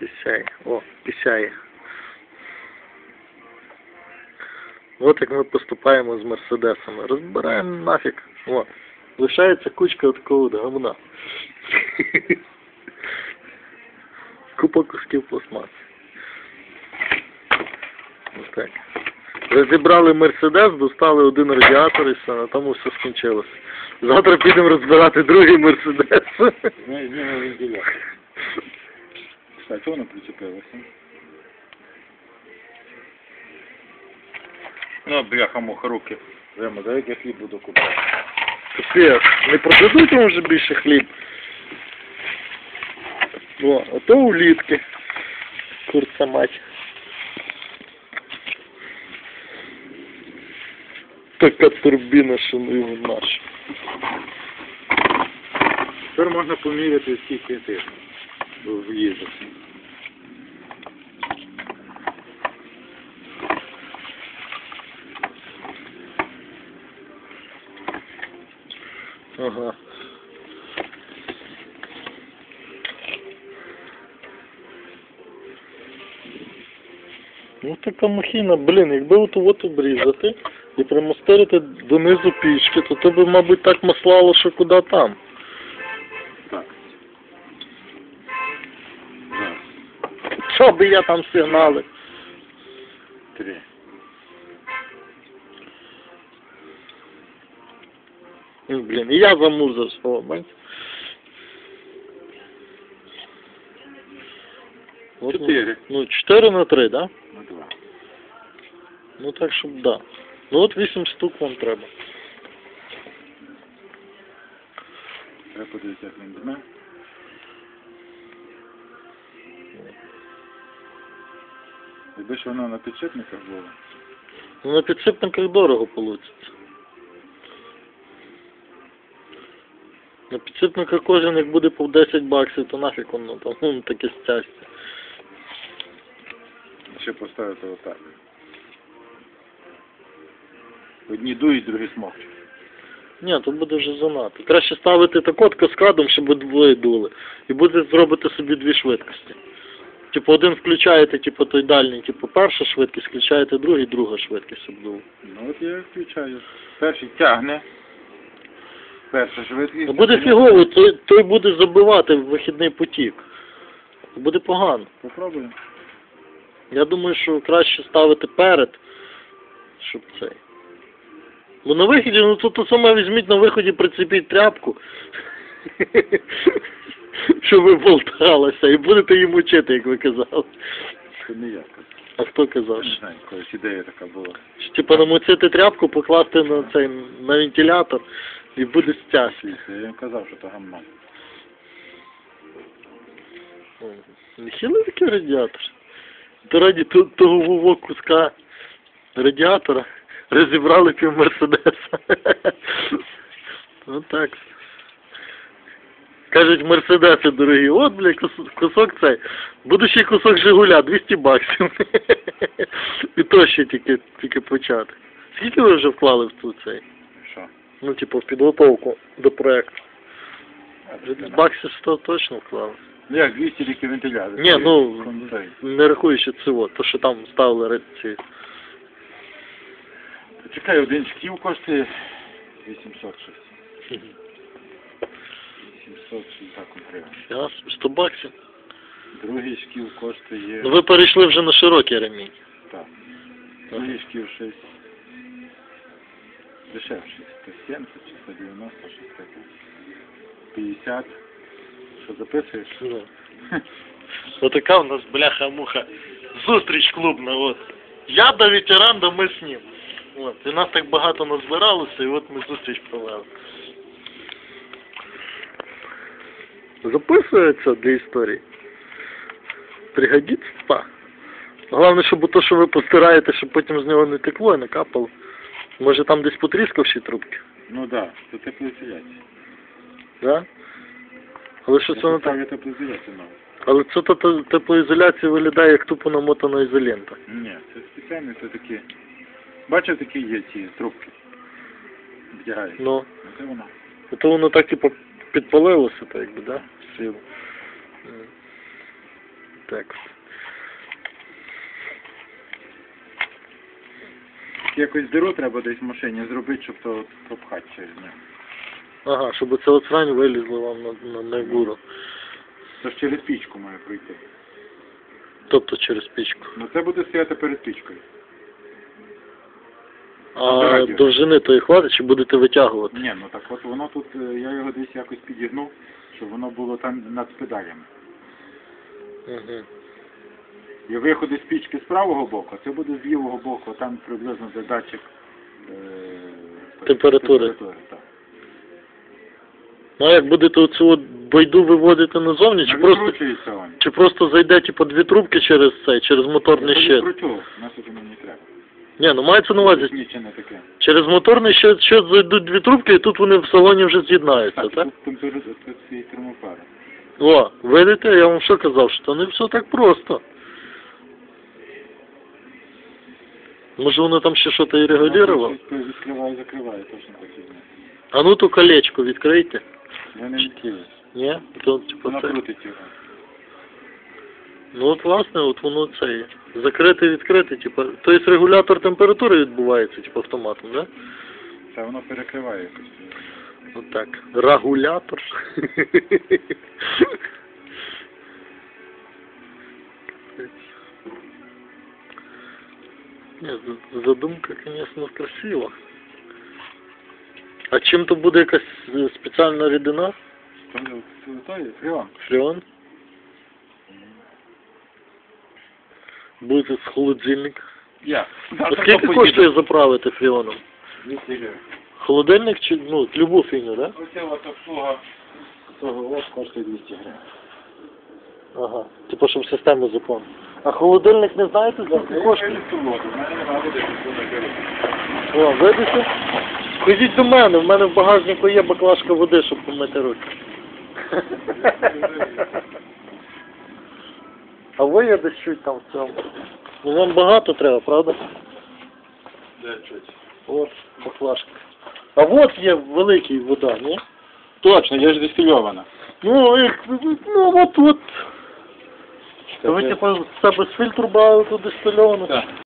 Пісяє. О, пісяє. От як ми поступаємо з мерседесами. Розбираємо нафіг. О. Лишається кучка такого от говна. Купа кусків пластмаси. Ось так. Розібрали мерседес, достали один радіатор і все, на тому все скінчилося. Завтра підемо розбирати другий мерседес. Ми з вентилятор. Так, воно прицепилося. Ну, бляха муха руки. Прямо, за який хліб буду купувати. Капець, не продадуть вам вже більше хліб. О, а то улітки. Курця мать. Така турбіна, що ну його наш. Тепер можна поміряти, скільки ти в'їздив. Ага. Ну така махіна, блін, якби от от обрізати і примостирити донизу пічки, то би, мабуть, так маслало, що куди там. Би я там сигнали? три. Ну, Блін, і я замузив свого, бачите? От, ну, Чотири. Ну, 4 на 3, да? На два. Ну так, щоб да. Ну от 8 штук вам треба. Треба подивитися, як він дме. Якби ж воно на підшипниках було. Ну на підсипниках дорого вийде. На підсипниках кожен як буде по 10 баксів, то нафіг воно там ну, таке щастя. Ще поставити отак. Одні дують, другі смокчуть. Ні, то буде вже занадто. Краще ставити так от каскадом, щоб двоє дули. І буде зробити собі дві швидкості. Типу один включаєте, типу той дальній, типу перша швидкість, включаєте другий, друга швидкість обдув. Ну от я включаю. Перший тягне. Перша швидкість. Буде фігово, той, той буде забивати в вихідний потік. Буде погано. Попробуємо. Я думаю, що краще ставити перед, щоб цей. Бо на виході, ну тут то саме візьміть на виході, прицепіть тряпку, щоб болталася, і будете їм учити, як ви казали. Це не я казав. А хто казав? Не що? знаю, колись ідея така була. Що, Типа намочити тряпку, покласти на цей на вентилятор і буде стяг. Я їм казав, що то гамно. Нехилий такий радіатор. То раді ту- того вового куска радіатора розібрали пів Мерседеса. Ну так. Кажуть, Мерседеси дорогі. От, бля, кус- кусок цей. Будущий кусок Жигуля, 200 баксів. І то ще тільки, тільки почати. Скільки ви вже вклали в цю цей? Що? Ну, типу, в підготовку до проекту. Вже десь баксів 100 точно вклали. Ну як 200 тільки вентилятор. Ні, ну, не рахуючи цього, то що там ставили ці. Чекай, один шків коштує 800 щось. 800 чи так гривень. Я собі 100 баксів. Другий шків коштує... Ну ви перейшли вже на широкий ремінь. Так. Другий шків щось... Дешевше. 170 чи 190, щось таке. 50. Що записуєш? Ну. Отака у нас бляха-муха. Зустріч клубна, от. Я да ветеран, да ми з ним. От. І нас так багато назбиралося, і от ми зустріч провели. Записується для історії. Пригодиться. Головне, щоб то, що ви постираєте, щоб потім з нього не текло і не капало. Може там десь потріскавші трубки, Ну так, да, це теплоізоляція. да? Але що це не так? Теплоізоляція мав. Але це то те- теплоізоляція виглядає як тупо намотана ізолента. Ні, це спеціально, це такі... Бачив, такі є ці трубки? Вдягають. Ну, це вона. то воно так типу підпалилося, так якби, да? Сіло. Так. Якось диру треба десь в машині зробити, щоб то от пропхати через нього. Ага, щоб це от срань вилізло вам на, на, на гуру. Це ж через пічку має пройти. Тобто через пічку. Ну це буде стояти перед пічкою. А радіо. довжини тої хватить, чи будете витягувати? Ні, ну так от воно тут, е, я його десь якось підігнув, щоб воно було там над педалями. Угу. І виходи з пічки з правого боку, а це буде з лівого боку, там приблизно де датчик е, Температури. так. Ну а як будете оцю от байду виводити назовні, чи просто, він. чи просто зайде типу дві трубки через цей, через моторний Я щит? відкручу, нас уже мені треба. Ні, ну мається на увазі, таке. через моторний щит, щит зайдуть дві трубки, і тут вони в салоні вже з'єднаються, Так, так? тут температура, тут ці термофари. О, видите, я вам що казав, що не все так просто. Може воно там ще щось і регулювало? Щось Відкриває, закриває, точно так і. А ну то колечко відкрийте. Я не відкрию. Ні? То, типу, це. його. Ну от власне, от воно це є. Закрите, відкрите, типу. Тобто регулятор температури відбувається, типу, автоматом, да? Це воно перекриває якось. От так. Регулятор. Ні, задумка, звісно, красива. А чим то буде якась е, спеціальна рідина? Там фріон. Фреон? Буде з холодильника. Я. А скільки коштує заправити фреоном? 200 гривень. Холодильник чи ну, любу фігню, да? Оце от обслуга цього ось коштує 200 гривень. Ага. Типу, щоб систему заповнити. А холодильник не знаєте, скільки коштує? О, видите? Ходіть до мене, в мене в багажнику є баклажка води, щоб помити руки. А ви я десь чуть там в цьому. Ну вам багато треба, правда? Де чуть? От баклажка. А от є великий вода, ні? Точно, я ж дистильована. Ну, як, ну от от. Ви типу з себе з фільтру брали туди стильовано? Так.